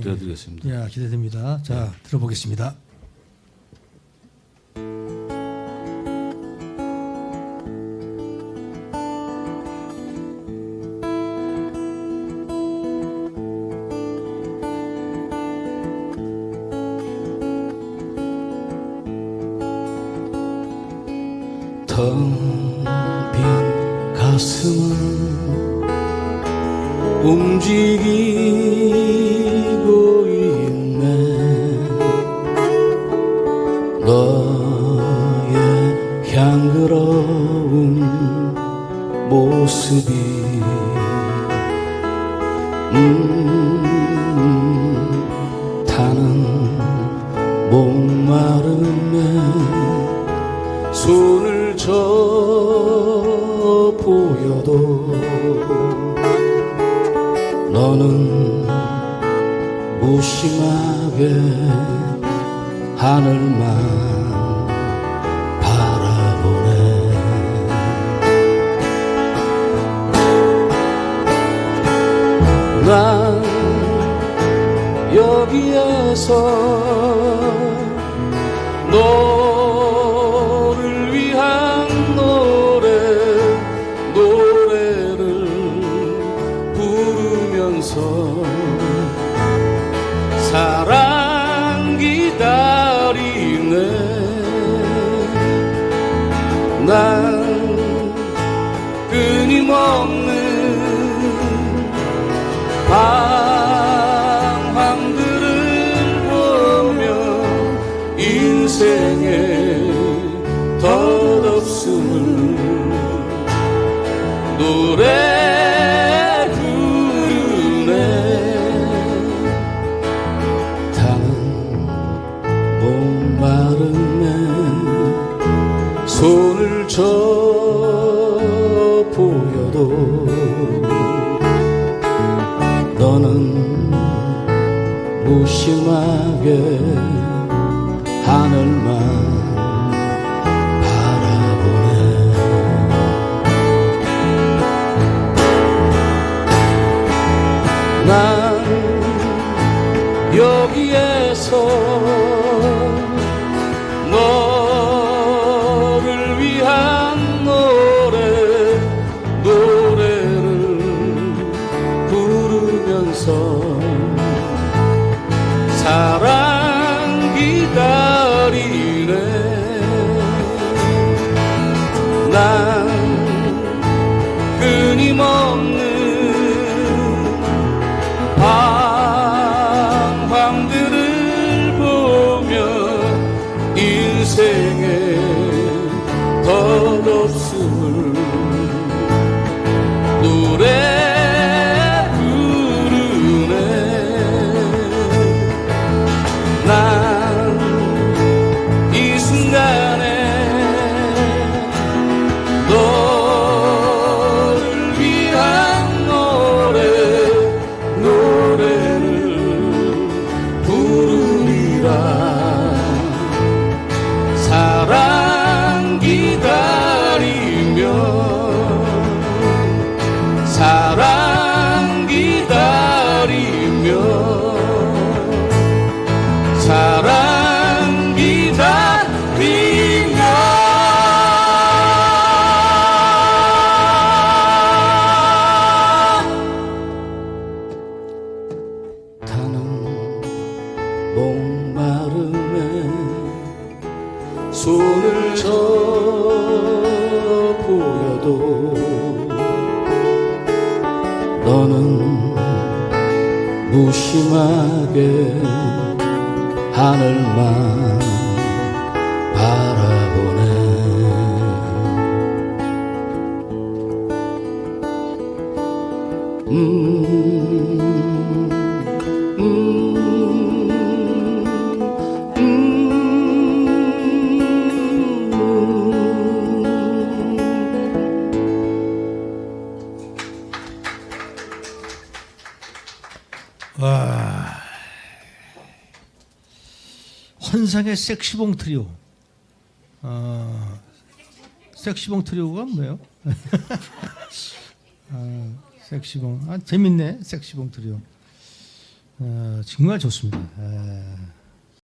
들려드리겠습니다. 야 기대됩니다. 자 들어보겠습니다. 텅빈 가슴은 움직이 향그러운 모습이. 음, 타는 목마름에 손을 저 보여도 너는 무심하게 하늘만 여기에서 너를 위한 노래 노래를 부르면서 사랑 기다리네. 난 끊임없는 덧없음을 노래 부르네. 타는 목마름에 손을 저 보여도 너는 무심하게 여기에서 너를 위한 노래 노래를 부르면서 사랑 기다리네. 난 노래 무심하게 하늘만 바라보네. 음, 와 환상의 섹시봉 트리오. 어, 섹시봉 트리오가 뭐예요? 아, 섹시봉. 아, 재밌네. 섹시봉 트리오. 어, 정말 좋습니다. 에,